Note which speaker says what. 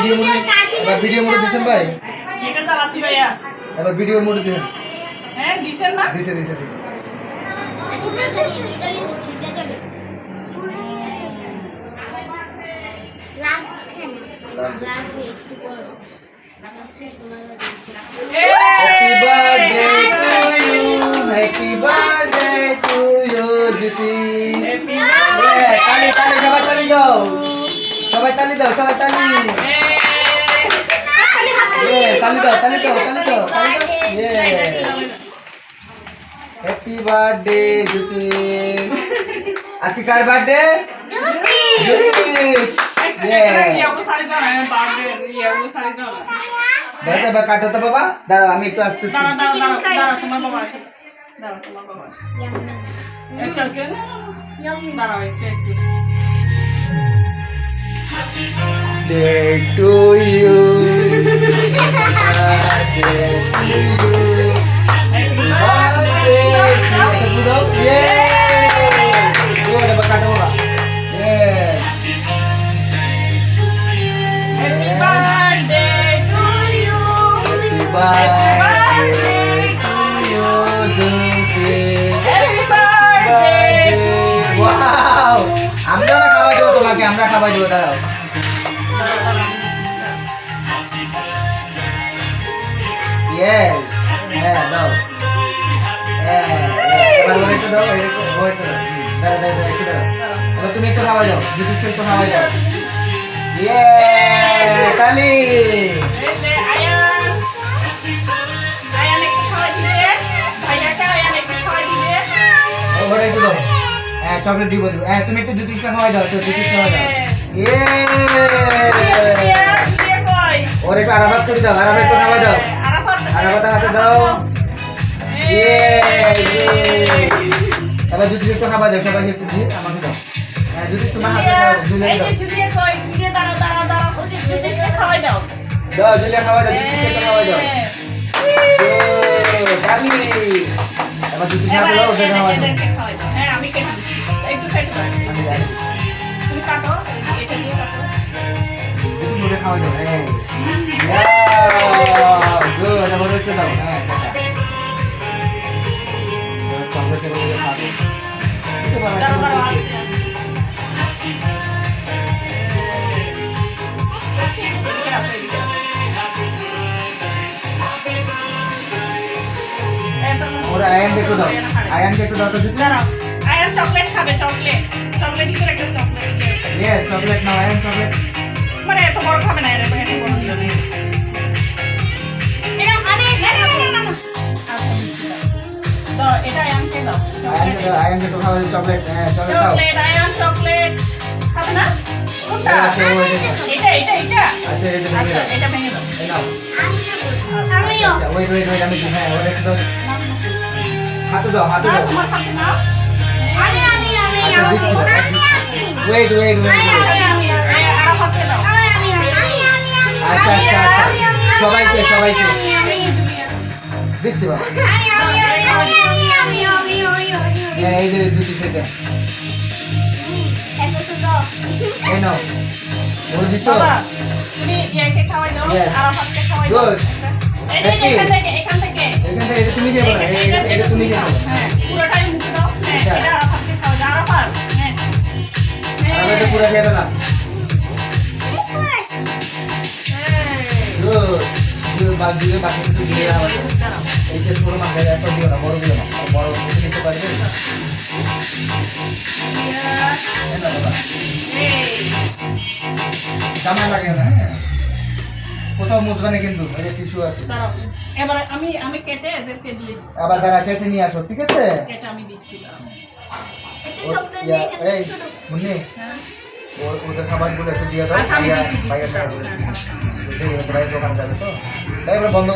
Speaker 1: Video মোডে এবার video মোডে দিছেন ভাই?
Speaker 2: এটা চালাচ্ছি ভাইয়া।
Speaker 1: এবার ভিডিও মোডে দিছেন
Speaker 2: হ্যাঁ দিছেন না?
Speaker 1: দিছে দিছে দিছে।
Speaker 2: Happy
Speaker 1: সবাই তালি দাও। সবাই তালি দাও সবাই তালি Yeah, তালি দাও তালি দাও তালি দাও তালি দাও Yeah. হ্যাপি বার্থডে জ্যোতি আজকে কার বার্থডে জ্যোতিষ দাঁড়াতে বা কাটো তো বাবা দাঁড়াও আমি একটু আসতেছি Day to you. Birthday to you. আমরা না খাওয়া দেবো তোমাকে আমরা খাওয়া দেবো দাঁড়াও Yes. হ্যাঁ দাও হ্যাঁ দাও তুমি একটু খাওয়া যাও বিদ্যুৎ একটু খাওয়া যাও ইয়ে তালি ওরে দাও হ্যাঁ চকলেট দিব হ্যাঁ তুমি একটু জ্যোতিষটা খাওয়া দাও একটু জ্যোতিষ খাওয়া দাও ইয়ে ওর একটু আরাফাত করে দাও আরাফাত একটু খাওয়া দাও আরাফাত হাতে দাও। এবার জ্যোতিষ একটু খাওয়া দাও সবাইকে একটু দিয়ে আমাকে দাও। হ্যাঁ তোমার হাতে দাও জুলিয়া দাও। দাও। জুলিয়া খাওয়া দাও একটু খাওয়া দাও। তালি এবার জ্যোতিষ হাতে দাও খাওয়া দাও।
Speaker 2: হ্যাঁ আমি কেটে একটু কেটে দাও। তুমি কাটো এটা দিয়ে কাটো।
Speaker 1: খাওয়া দাও। হ্যাঁ। গুড এবার একটু দাও হ্যাঁ চকলেট এবার খাবে একটু বাবা,
Speaker 2: দাঁড়াও
Speaker 1: একটু
Speaker 2: দাঁড়াও
Speaker 1: বাবা।
Speaker 2: আস্তে আস্তে। এদিকে রাখো, এদিকে রাখো। এত না-
Speaker 1: ওরা আয়ানকে একটু দাও আয়ানকে একটু দাও তো জ্যোতিষ
Speaker 2: দাঁড়াও। আয়ান চকলেট খাবে চকলেট চকলেট ভিতরে একটা চকলেট দিয়ে
Speaker 1: ইয়েস চকলেট নাও আয়ান চকলেট
Speaker 2: মানে দাও
Speaker 1: চকলেট হ্যাঁ চকলেট
Speaker 2: আয়ান চকলেট খাবে না কোনটা
Speaker 1: আচ্ছা, ওই
Speaker 2: এটা এটা এটা
Speaker 1: আচ্ছা এটা
Speaker 2: আচ্ছা এটা ভেঙে দাও
Speaker 1: নাও
Speaker 3: আমিও
Speaker 1: আচ্ছা আমি হ্যাঁ ওটা একটু দাও হাতে দাও হাতে দাও
Speaker 2: তোমার খাবে না
Speaker 3: আমি আমি আমি
Speaker 1: আচ্ছা দিচ্ছি ওয়েট ওয়েট ওয়েট আচ্ছা আচ্ছা আচ্ছা সবাইকে সবাইকে দিচ্ছি বাবা হ্যাঁ এই যে জুতি সেটা। এই নাও। ওর দিচ্ছ?
Speaker 2: দাও দাও।
Speaker 1: Good.
Speaker 2: এখান থেকে এখান থেকে।
Speaker 1: এটা তুমি খেয়ে বলো
Speaker 2: এটা-
Speaker 1: এটা তুমি খেয়ে বলো।
Speaker 2: হ্যাঁ পুরোটাই মুখে দাও। হ্যাঁ
Speaker 1: এটা।
Speaker 2: আরাফাতকে আরাফাত হ্যাঁ।
Speaker 1: আর পুরো খেয়ে ফেলা গুড দিয়ে বাদ দিয়ে বাকি কিছু দিয়ে দাও।
Speaker 2: দাঁড়াও।
Speaker 1: এই যে ছোট মাথায় এত দিও না বড় দিও না আর বড় মুখে নিতে পারবে। এই। জামাই লাগে না হ্যাঁ। কোথাও মুছবে না কিন্তু এই যে টিস্যু আছে।
Speaker 2: এবারে আমি আমি কেটে এদেরকে দিয়ে দিই।
Speaker 1: আবার দাঁড়া কেটে নিয়ে আসো ঠিক আছে?
Speaker 2: কেটে আমি দিচ্ছি
Speaker 1: ও- এই মুন্নি
Speaker 2: হ্যাঁ।
Speaker 1: ওর ওদের খাবারগুলো একটু দিয়ে দাও
Speaker 2: আচ্ছা,
Speaker 1: ভাইয়া ভাইয়া দোকান যাবে তো? তাই এবার বন্ধ